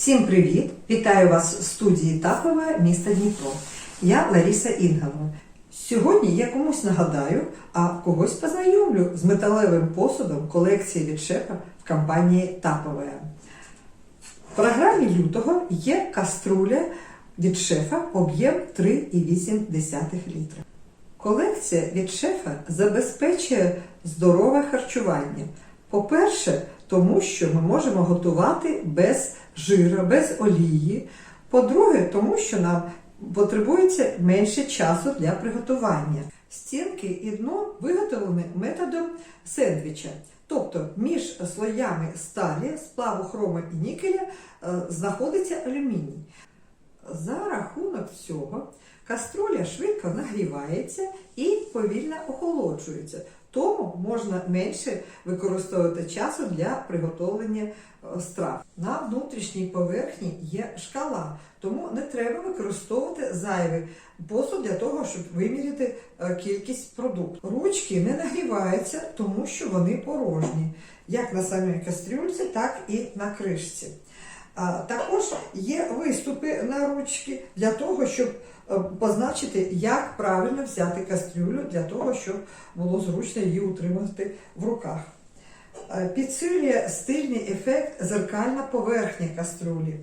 Всім привіт! Вітаю вас в студії Тапова міста Дніпро. Я Лариса Інгова. Сьогодні я комусь нагадаю, а когось познайомлю з металевим посудом колекції від шефа в компанії Тапове. В програмі лютого є каструля від шефа об'єм 3,8 літра. Колекція від шефа забезпечує здорове харчування. По-перше, тому що ми можемо готувати без жира, без олії. По-друге, тому що нам потребується менше часу для приготування. Стінки і дно виготовлені методом сендвіча. Тобто між слоями сталі, сплаву хрома і нікеля е, знаходиться алюміній. За рахунок цього каструля швидко нагрівається і повільно охолоджується. Тому можна менше використовувати часу для приготовлення е, страв. На внутрішній поверхні є шкала, тому не треба використовувати зайвий посуд для того, щоб виміряти е, кількість продукту. Ручки не нагріваються, тому що вони порожні, як на самій кастрюльці, так і на кришці. А також є виступи на ручки для того, щоб е, позначити, як правильно взяти кастрюлю, для того, щоб було зручно її утримати в руках. Е, Підсилює стильний ефект зеркальна поверхня каструлі.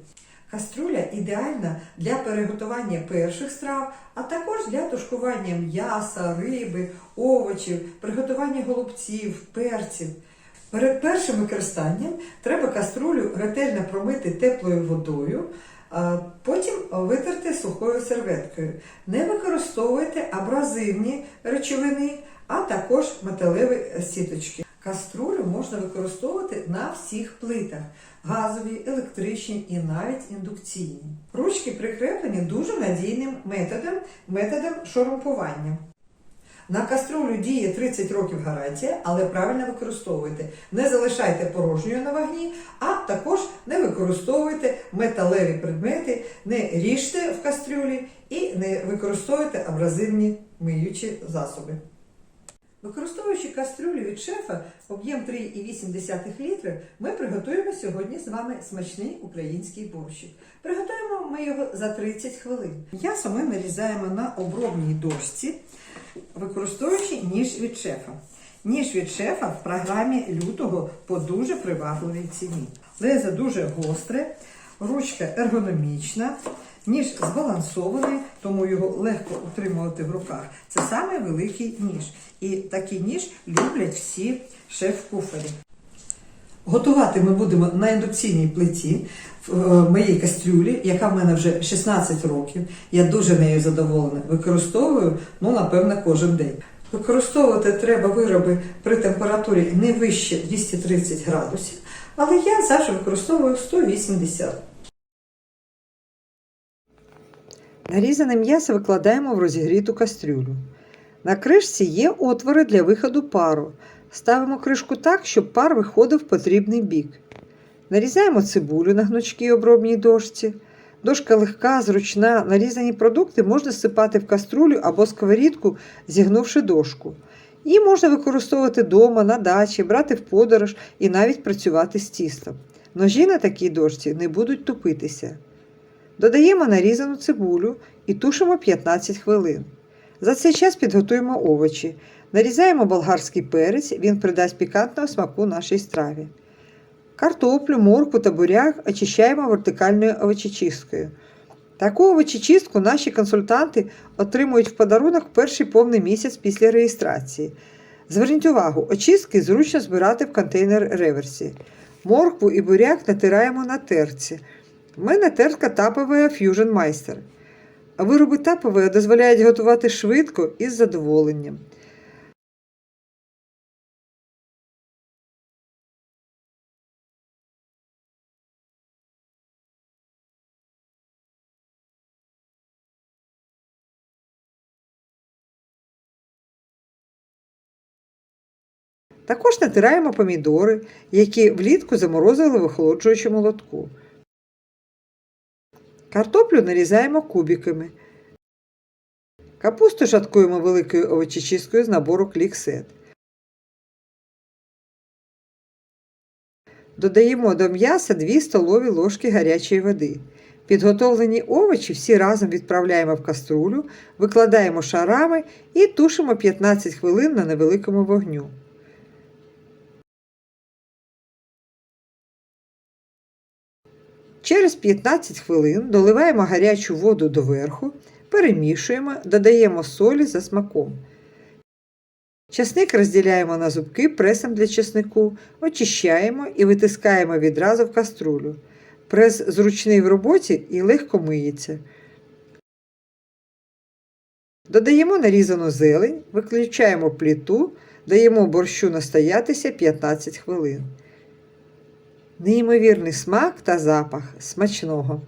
Каструля ідеальна для переготування перших страв, а також для тушкування м'яса, риби, овочів, приготування голубців, перців. Перед першим використанням треба каструлю ретельно промити теплою водою, потім витерти сухою серветкою. Не використовуйте абразивні речовини, а також металеві сіточки. Каструлю можна використовувати на всіх плитах газові, електричні і навіть індукційні. Ручки прикреплені дуже надійним методом, методом шурупування. На каструлю діє 30 років гарантія, але правильно використовуйте. Не залишайте порожньою на вогні, а також не використовуйте металеві предмети, не ріжте в кастрюлі і не використовуйте абразивні миючі засоби. Використовуючи кастрюлю від шефа об'єм 3,8 літри, ми приготуємо сьогодні з вами смачний український борщик. Приготуємо ми його за 30 хвилин. М'ясо ми нарізаємо на обробній дошці, використовуючи ніж від шефа. Ніж від шефа в програмі лютого по дуже привабливій ціні. Лезо дуже гостре, ручка ергономічна, ніж збалансований, тому його легко утримувати в руках. Це саме великий ніж. І такий ніж люблять всі шеф-кухарі. Готувати ми будемо на індукційній плиті в е, моїй кастрюлі, яка в мене вже 16 років. Я дуже нею задоволена. Використовую, ну, напевно, кожен день. Використовувати треба вироби при температурі не вище 230 градусів, але я завжди використовую 180. Нарізане м'ясо викладаємо в розігріту кастрюлю. На кришці є отвори для виходу пару. Ставимо кришку так, щоб пар виходив в потрібний бік. Нарізаємо цибулю на гнучкій обробній дошці. Дошка легка, зручна. Нарізані продукти можна сипати в каструлю або сковорідку, зігнувши дошку. Її можна використовувати вдома, на дачі, брати в подорож і навіть працювати з тістом. Ножі на такій дошці не будуть тупитися. Додаємо нарізану цибулю і тушимо 15 хвилин. За цей час підготуємо овочі. Нарізаємо болгарський перець, він придасть пікантного смаку нашій страві. Картоплю, морку та буряк очищаємо вертикальною овочечисткою. Таку овочечистку наші консультанти отримують в подарунок перший повний місяць після реєстрації. Зверніть увагу, очистки зручно збирати в контейнер реверсі. Моркву і буряк натираємо на терці. У мене терка тапова Fusion Meister. Вироби тапової дозволяють готувати швидко і з задоволенням. Також натираємо помідори, які влітку заморозили в охолоджуючому лотку. Картоплю нарізаємо кубиками. Капусту шаткуємо великою овочечисткою з набору кліксет. Додаємо до м'яса 2 столові ложки гарячої води. Підготовлені овочі всі разом відправляємо в каструлю, викладаємо шарами і тушимо 15 хвилин на невеликому вогню. Через 15 хвилин доливаємо гарячу воду доверху, перемішуємо, додаємо солі за смаком. Часник розділяємо на зубки пресом для чеснику, очищаємо і витискаємо відразу в каструлю. Прес зручний в роботі і легко миється. Додаємо нарізану зелень, виключаємо пліту, даємо борщу настоятися 15 хвилин. Неймовірний смак та запах смачного.